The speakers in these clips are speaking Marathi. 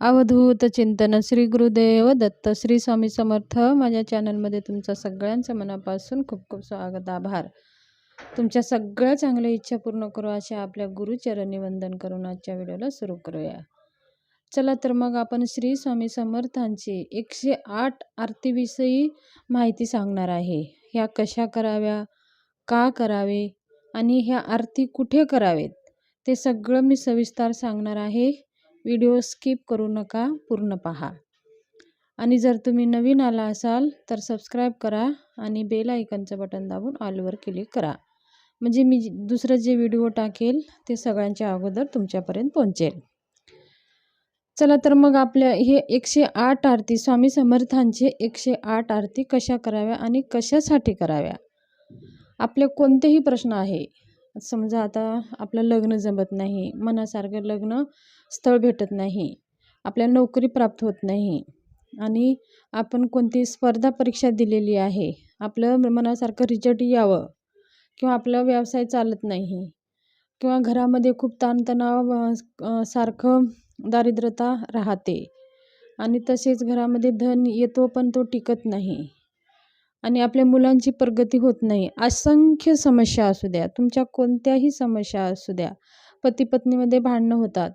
अवधूत चिंतन श्री गुरुदेव दत्त श्री स्वामी समर्थ. माझ्या चॅनलमध्ये तुमचं सगळ्यांचं मनापासून खूप खूप स्वागत आभार. तुमच्या सगळ्या चांगल्या इच्छा पूर्ण करू अशा आपल्या गुरुचरणी वंदन करून आजच्या व्हिडिओला सुरू करूया. चला तर मग आपण श्री स्वामी समर्थांची एकशे आठ आरतीविषयी माहिती सांगणार आहे. ह्या कशा कराव्या का करावे आणि ह्या आरती कुठे करावेत ते सगळं मी सविस्तर सांगणार आहे. व्हिडिओ स्किप करू नका पूर्ण पहा. आणि जर तुम्ही नवीन आला असाल तर सबस्क्राईब करा आणि बेल आयकनचं बटन दाबून ऑलवर क्लिक करा. म्हणजे मी दुसरं जे व्हिडिओ टाकेल ते सगळ्यांच्या अगोदर तुमच्यापर्यंत पोहोचेल. चला तर मग आपल्या हे एकशे आठ आरती स्वामी समर्थांचे एकशे आठ आरती कशा कराव्या आणि कशासाठी कराव्या? आपले कोणतेही प्रश्न आहे समजा आता आपलं लग्न जमत नाही मनासारखं लग्न स्थळ भेटत नाही आपल्याला नोकरी प्राप्त होत नाही आणि आपण कोणती स्पर्धा परीक्षा दिलेली आहे आपलं मनासारखं रिजल्ट यावं किंवा आपला व्यवसाय चालत नाही किंवा घरामध्ये खूप ताणतणाव सारखं दारिद्रता राहते आणि तसेच घरामध्ये धन येतो पण तो टिकत नाही. आणि आपल्या मुलांची प्रगती होत नाही. असंख्य समस्या असू द्या. तुमच्या कोणत्याही समस्या असू द्या. पती पत्नीमध्ये भांडणं होतात.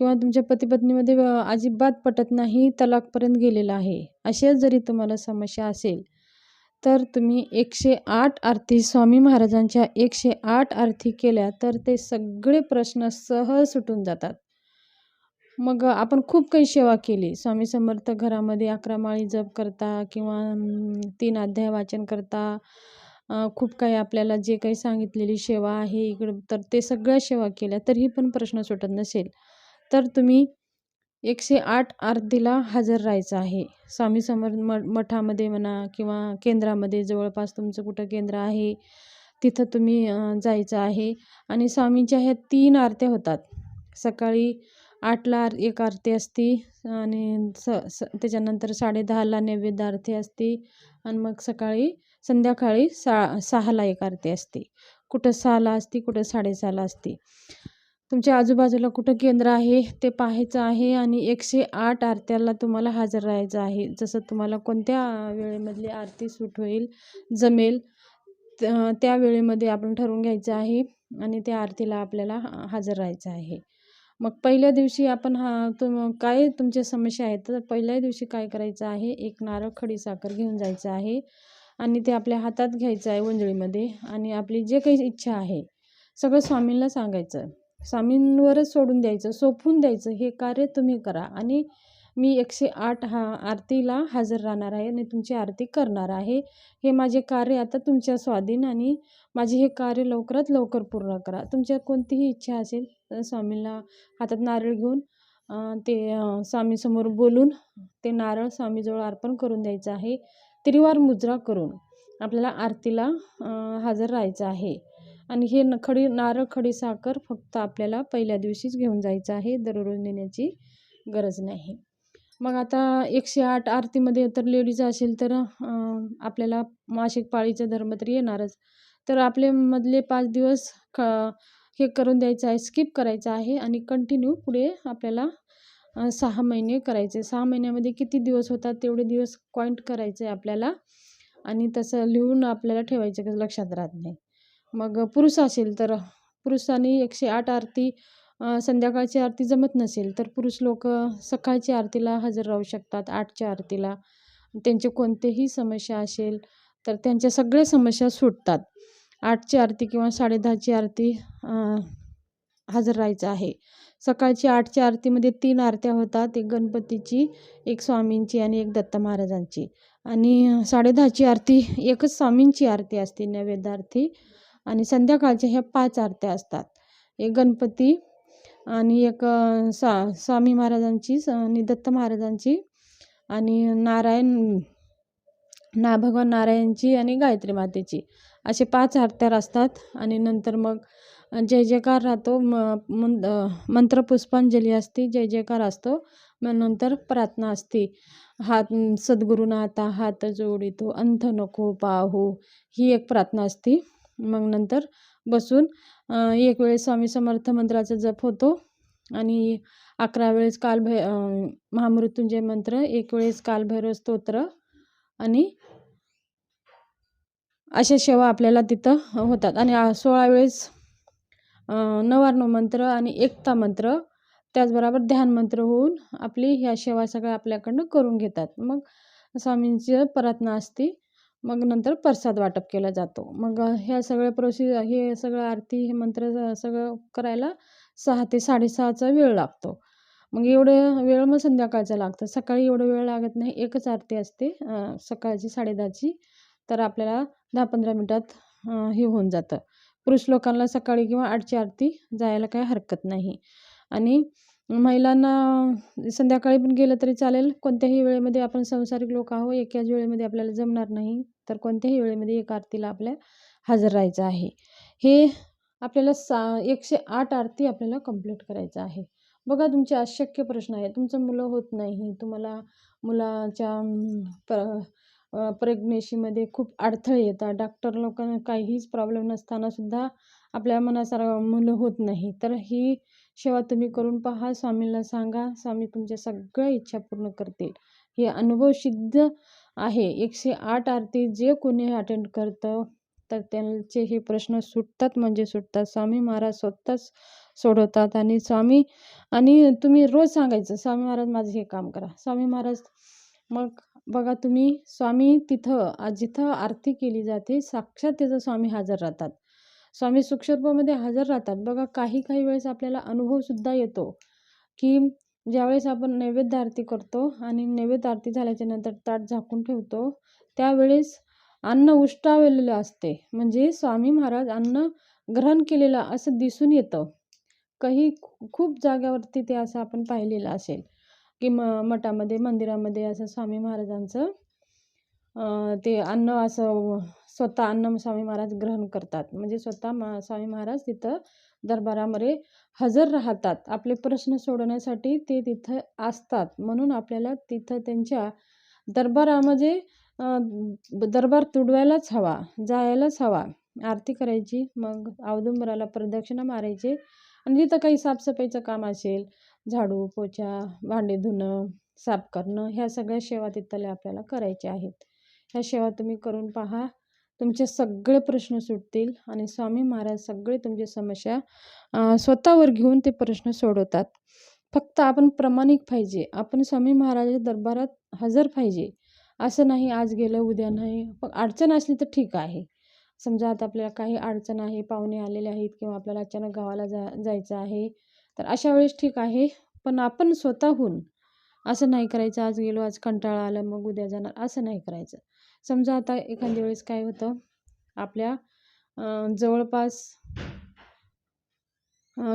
किंवा तुमच्या पती पत्नीमध्ये अजिबात पटत नाही तलाकपर्यंत गेलेलं आहे. अशा जरी तुम्हाला समस्या असेल तर तुम्ही एकशे आठ आरती स्वामी महाराजांच्या एकशे आठ आरती केल्या तर ते सगळे प्रश्न सहज सुटून जातात. मग आपण खूप काही सेवा केली. स्वामी समर्थ घरामध्ये अकरा माळी जप करता किंवा तीन अध्याय वाचन करता. खूप काही आपल्याला जे काही सांगितलेली सेवा आहे इकडं तर ते सगळ्या सेवा केल्या. तरीही पण प्रश्न सुटत नसेल. तर तुम्ही एकशे आठ आरतीला हजर राहायचं आहे. स्वामी समर्थ म मठामध्ये म्हणा किंवा केंद्रामध्ये जवळपास तुमचं कुठं केंद्र आहे तिथं तुम्ही जायचं आहे. आणि स्वामींच्या ह्या तीन आरत्या होतात. सकाळी आठला एक आरती असते आणि स स त्याच्यानंतर साडेदहाला नैवेद्य आरती असते आणि मग सकाळी संध्याकाळी सा सहाला एक आरती असते. कुठं सहाला असती कुठं साडेसहाला असते. तुमच्या आजूबाजूला कुठं केंद्र आहे ते पाहायचं आहे आणि एकशे आठ आरत्याला तुम्हाला हजर राहायचं आहे. जसं तुम्हाला कोणत्या वेळेमधली आरती सूट होईल जमेल त्या वेळेमध्ये आपण ठरवून घ्यायचं आहे आणि त्या आरतीला आपल्याला हजर राहायचं आहे. मग पहिल्या दिवशी आपण हा तुम काय तुमच्या समस्या आहेत? तर पहिल्या दिवशी काय करायचं आहे? एक नारळ खडी साखर घेऊन जायचं आहे आणि ते आपल्या हातात घ्यायचं आहे वंजळीमध्ये आणि आपली जे काही इच्छा आहे सगळं स्वामींना सांगायचं. स्वामींवरच सोडून द्यायचं सोपून द्यायचं हे कार्य तुम्ही करा आणि मी एकशे आठ हा आरतीला हजर राहणार आहे आणि तुमची आरती करणार आहे. हे माझे कार्य आता तुमच्या स्वाधीन आणि माझे हे कार्य लवकरात लवकर पूर्ण करा. तुमच्या कोणतीही इच्छा असेल तर स्वामींना हातात नारळ घेऊन ते स्वामीसमोर बोलून ते नारळ स्वामीजवळ अर्पण करून द्यायचं आहे. त्रिवार मुजरा करून आपल्याला आरतीला हजर राहायचं आहे. आणि हे न खडी नारळ खडी साखर फक्त आपल्याला पहिल्या दिवशीच घेऊन जायचं आहे. दररोज नेण्याची गरज नाही. मग आता एकशे आठ आरतीमध्ये तर लेडीज असेल तर आपल्याला मासिक पाळीचा धर्म तर येणारच. तर आपले मधले पाच दिवस ख हे करून द्यायचं आहे स्किप करायचं आहे आणि कंटिन्यू पुढे आपल्याला सहा महिने करायचे. सहा महिन्यामध्ये किती दिवस होतात तेवढे दिवस पॉईंट करायचे आपल्याला आणि तसं लिहून आपल्याला ठेवायचं लक्षात राहत नाही. मग पुरुष असेल तर पुरुषांनी एकशे आठ आरती संध्याकाळची आरती जमत नसेल तर पुरुष लोक सकाळची आरतीला हजर राहू शकतात आठच्या आरतीला. त्यांचे कोणतेही समस्या असेल तर त्यांच्या सगळ्या समस्या सुटतात. आठची आरती किंवा साडेदहाची आरती हजर राहायचं आहे. सकाळची आठच्या आरतीमध्ये तीन आरत्या होतात एक गणपतीची एक स्वामींची आणि एक दत्त महाराजांची. आणि साडेदहाची आरती एकच स्वामींची आरती असते नैवेद्य आरती आणि संध्याकाळच्या ह्या पाच आरत्या असतात. एक गणपती आणि एक सा स्वामी महाराजांची आणि दत्त महाराजांची आणि नारायण ना भगवान नारायणची आणि गायत्री मातेची. असे पाच आरत्या असतात आणि नंतर मग जय जयकार राहतो म मंत्र पुष्पांजली असते जय जयकार असतो मग नंतर प्रार्थना असते. हात सद्गुरुनाथा हात जोडितो अंत नको पाहू ही एक प्रार्थना असते. मग नंतर बसून एक वेळेस स्वामी समर्थ मंत्राचा जप होतो आणि अकरा वेळेस कालभै महामृत्युंजय मंत्र एक वेळेस कालभैरव स्तोत्र आणि अशा सेवा आपल्याला तिथं होतात. आणि सोळा वेळेस अं, नवार्णव मंत्र आणि एकता मंत्र त्याचबरोबर ध्यान मंत्र होऊन आपली ह्या सेवा सगळ्या आपल्याकडनं करून घेतात. मग स्वामींची प्रार्थना असते. मग नंतर प्रसाद वाटप केला जातो. मग ह्या सगळ्या प्रोसि हे सगळं आरती हे मंत्र सगळं करायला सहा ते साडेसहाचा वेळ लागतो. मग एवढं वेळ मग संध्याकाळचा लागतं. सकाळी एवढं वेळ लागत नाही. एकच आरती असते सकाळची साडेदहाची. तर आपल्याला दहा पंधरा मिनटात हे होऊन जातं. पुरुष लोकांना सकाळी किंवा आठची आरती जायला काही हरकत नाही. आणि महिलांना संध्याकाळी पण गेलं तरी चालेल. कोणत्याही वेळेमध्ये आपण संसारिक लोक आहो एकाच वेळेमध्ये आपल्याला जमणार नाही तर कोणत्याही वेळेमध्ये एक आरतीला आपल्या हजर राहायचं आहे. हे आपल्याला सा एकशे आठ आरती आपल्याला कंप्लीट करायचं आहे. बघा तुमचे अशक्य प्रश्न आहे तुमचं मुलं होत नाही. तुम्हाला मुलाच्या प्र प्रेग्नेशीमध्ये खूप अडथळे येतात. डॉक्टर लोकांना काहीच प्रॉब्लेम नसतानासुद्धा आपल्या मनासारखं मुलं होत नाही. तर ही सेवा तुम्ही करून पहा स्वामींना सांगा स्वामी तुमच्या सगळ्या इच्छा पूर्ण करतील. हे अनुभव सिद्ध आहे. एकशे आठ आरती जे कोणी अटेंड करतं तर त्यांचे हे प्रश्न सुटतात म्हणजे सुटतात. स्वामी महाराज स्वतःच सोडवतात आणि स्वामी आणि तुम्ही रोज सांगायचं स्वामी महाराज माझं हे काम करा. स्वामी महाराज मग बघा तुम्ही स्वामी तिथं जिथं आरती केली जाते साक्षात त्याचं स्वामी हजर राहतात. स्वामी सूक्ष्मरूपामध्ये हजर राहतात. बघा काही काही वेळेस आपल्याला अनुभवसुद्धा येतो की ज्यावेळेस आपण नैवेद्य आरती करतो आणि नैवेद्य आरती झाल्याच्यानंतर ताट झाकून ठेवतो त्यावेळेस अन्न उष्टावलेलं असते. म्हणजे स्वामी महाराज अन्न ग्रहण केलेलं असं दिसून येतं. काही खूप जाग्यावरती ते असं आपण पाहिलेलं असेल की म मठामध्ये मंदिरामध्ये असं स्वामी महाराजांचं ते अन्न असं स्वतः अन्न स्वामी महाराज ग्रहण करतात. म्हणजे स्वतः मा स्वामी महाराज तिथं दरबारामध्ये हजर राहतात. आपले प्रश्न सोडवण्यासाठी ते तिथं असतात. म्हणून आपल्याला तिथं त्यांच्या दरबारामध्ये दरबार तुडवायलाच हवा जायलाच हवा. आरती करायची मग औदुंबराला प्रदक्षिणा मारायचे. आणि तिथं काही साफसफाईचं काम असेल झाडू पोछा भांडे धुणं साफ करणं ह्या सगळ्या सेवा तिथल्या आपल्याला करायच्या आहेत. ह्या सेवा तुम्ही करून पहा. तुमचे सगळे प्रश्न सुटतील आणि स्वामी महाराज सगळे तुमची समस्या स्वतःवर घेऊन ते प्रश्न सोडवतात. फक्त आपण प्रामाणिक पाहिजे. आपण स्वामी महाराजाच्या दरबारात हजर पाहिजे. असं नाही आज गेलं उद्या नाही. पण अडचण असली तर ठीक आहे. समजा आता आपल्याला काही अडचण आहे पाहुणे आलेले आहेत किंवा आपल्याला अचानक गावाला जा जायचं आहे तर अशा वेळेस ठीक आहे. पण आपण स्वतःहून असं नाही करायचं आज गेलो आज कंटाळा आला मग उद्या जाणार असं नाही करायचं. समजा आता एखाद्या वेळेस काय होतं आपल्या जवळपास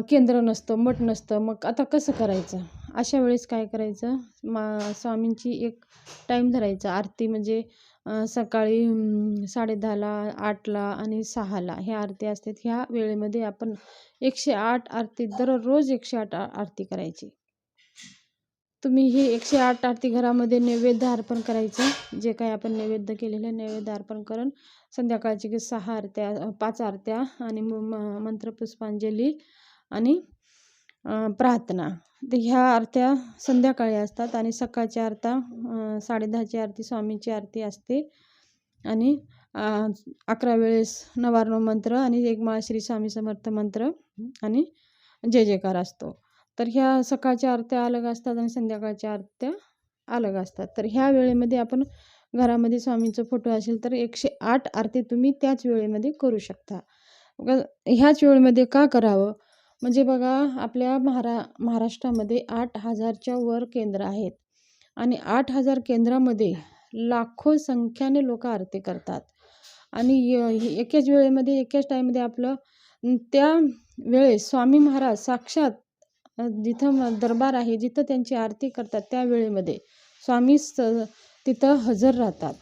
केंद्र नसतं मठ नसतं मग आता कसं करायचं? अशा वेळेस काय करायचं? मा स्वामींची एक टाईम धरायचा. आरती म्हणजे सकाळी साडेदहाला आठला आणि सहाला ह्या आरती असतात. ह्या वेळेमध्ये आपण एकशे आठ आरती दररोज एकशे आठ आरती करायची. तुम्ही ही एकशे आठ आरती घरामध्ये नैवेद्य अर्पण करायचं. जे काही आपण नैवेद्य केलेलं आहे नैवेद्य अर्पण करून संध्याकाळची की सहा आरत्या पाच आरत्या आणि म- मंत्रपुष्पांजली आणि प्रार्थना. तर ह्या आरत्या संध्याकाळी असतात आणि सकाळच्या आरता साडेदहाची आरती स्वामींची आरती असते. आणि अकरा वेळेस नवार्णव मंत्र आणि एक माळ श्री स्वामी समर्थ मंत्र आणि जय जयकार असतो. तर ह्या सकाळच्या आरत्या अलग असतात आणि संध्याकाळच्या आरत्या अलग असतात. तर ह्या वेळेमध्ये आपण घरामध्ये स्वामींचं फोटो असेल तर एकशे आठ आरती तुम्ही त्याच वेळेमध्ये करू शकता. ह्याच वेळेमध्ये का करावं? म्हणजे बघा आपल्या महारा महाराष्ट्रामध्ये आठ हजारच्या वर केंद्र आहेत. आणि आठ हजार केंद्रामध्ये लाखो संख्याने लोक आरती करतात. आणि य- एकाच वेळेमध्ये एकाच टाईममध्ये आपलं त्या वेळेस स्वामी महाराज साक्षात जिथं दरबार आहे जिथं त्यांची आरती करतात त्या वेळेमध्ये स्वामी स तिथं हजर राहतात.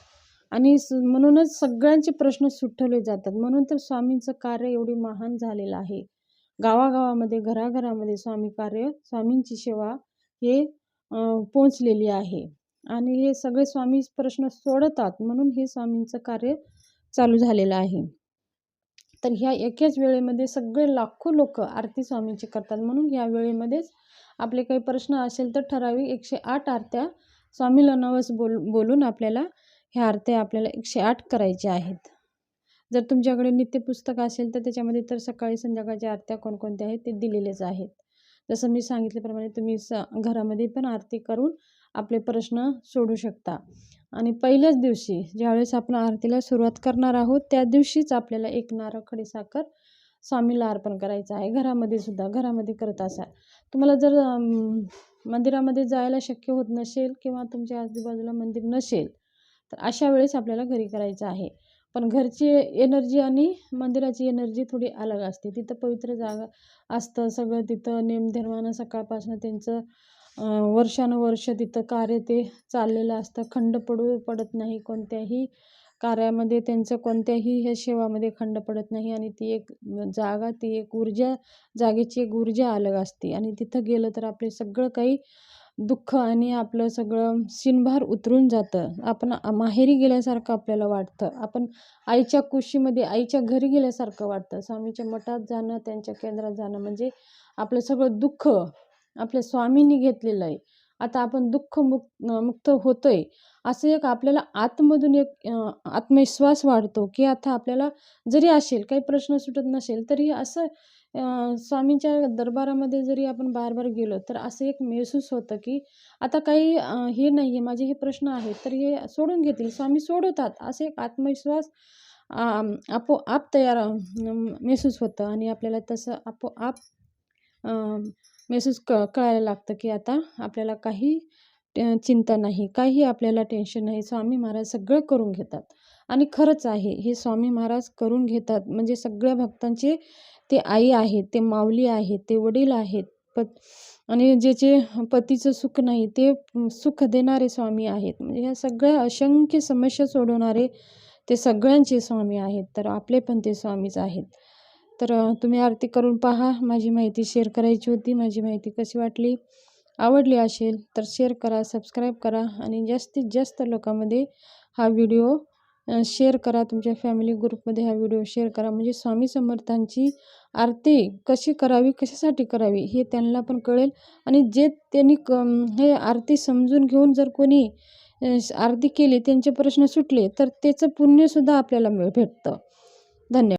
आणि स म्हणूनच सगळ्यांचे प्रश्न सुटवले जातात. म्हणून तर स्वामींचं कार्य एवढी महान झालेलं आहे. गावागावामध्ये घराघरामध्ये स्वामी कार्य स्वामींची सेवा हे पोचलेली आहे. आणि हे सगळे स्वामी प्रश्न सोडतात म्हणून हे स्वामींचं कार्य चालू झालेलं आहे. तर ह्या एकाच वेळेमध्ये सगळे लाखो लोक आरती स्वामींची करतात. म्हणून ह्या वेळेमध्येच आपले काही प्रश्न असेल तर ठराविक एकशे आठ आरत्या स्वामीला नवस बोल बोलून आपल्याला ह्या आरत्या आपल्याला एकशे आठ करायच्या आहेत. जर तुमच्याकडे नित्यपुस्तक असेल तर त्याच्यामध्ये तर सकाळी संध्याकाळच्या आरत्या कोणकोणत्या आहेत ते दिलेलेच आहेत. जसं मी सांगितल्याप्रमाणे तुम्ही स घरामध्ये पण आरती करून आपले प्रश्न सोडू शकता. आणि पहिल्याच दिवशी ज्यावेळेस आपण आरतीला सुरुवात करणार आहोत त्या दिवशीच आपल्याला एक नारळ खडीसाखर स्वामीला अर्पण करायचं आहे. घरामध्ये सुद्धा घरामध्ये करत असाल. तुम्हाला जर मंदिरामध्ये जायला शक्य होत नसेल किंवा तुमच्या आजूबाजूला मंदिर नसेल तर अशा वेळेस आपल्याला घरी करायचं आहे. पण घरची एनर्जी आणि मंदिराची एनर्जी थोडी अलग असते. तिथं पवित्र जागा असतं सगळं तिथं नेमधर्मानं सकाळपासून त्यांचं वर्षानुवर्ष तिथं कार्य ते चाललेलं असतं. खंड पडू पडत नाही कोणत्याही कार्यामध्ये. त्यांचं कोणत्याही ह्या सेवामध्ये खंड पडत नाही आणि ती एक जागा ती एक ऊर्जा जागेची एक ऊर्जा अलग असते. आणि तिथं गेलं तर आपले सगळं काही दुःख आणि आपलं सगळं शिनभार उतरून जातं. आपण माहेरी गेल्यासारखं आपल्याला वाटतं. आपण आईच्या कुशीमध्ये आईच्या घरी गेल्यासारखं वाटतं. स्वामीच्या मठात जाणं त्यांच्या केंद्रात जाणं म्हणजे आपलं सगळं दुःख आपल्या स्वामींनी घेतलेलं आहे. आता आपण दुःख मुक्त मुक्त होतोय असं एक आपल्याला आतमधून एक आत्मविश्वास वाढतो की आता आपल्याला जरी असेल काही प्रश्न सुटत नसेल तरी असं स्वामींच्या दरबारामध्ये जरी आपण बार बार गेलो तर असं एक महसूस होतं की आता काही हे नाही आहे माझे हे प्रश्न आहेत तर हे सोडून घेतील स्वामी सोडवतात असं एक आत्मविश्वास आपोआप तयार महसूस होतं आणि आपल्याला तसं आपोआप मेसेज क कळायला लागतं की आता आपल्याला काही चिंता नाही काही आपल्याला टेन्शन नाही स्वामी महाराज सगळं करून घेतात. आणि खरंच आहे हे स्वामी महाराज करून घेतात. म्हणजे सगळ्या भक्तांचे ते आई आहेत ते माऊली आहेत ते वडील आहेत पत आणि ज्याचे पतीचं सुख नाही ते सुख देणारे स्वामी आहेत. म्हणजे ह्या सगळ्या असंख्य समस्या सोडवणारे ते सगळ्यांचे स्वामी आहेत. तर आपले पण ते स्वामीच आहेत. तर तुम्ही आरती करून पहा. माझी माहिती शेअर करायची होती. माझी माहिती कशी वाटली? आवडली असेल तर शेअर करा सबस्क्राईब करा आणि जास्तीत जास्त लोकांमध्ये हा व्हिडिओ शेअर करा. तुमच्या फॅमिली ग्रुपमध्ये हा व्हिडिओ शेअर करा. म्हणजे स्वामी समर्थांची आरती कशी करावी कशासाठी करावी हे त्यांना पण कळेल. आणि जे त्यांनी क हे आरती समजून घेऊन जर कोणी आरती केली त्यांचे प्रश्न सुटले तर त्याचं पुण्यसुद्धा आपल्याला मिळ भेटतं. धन्यवाद.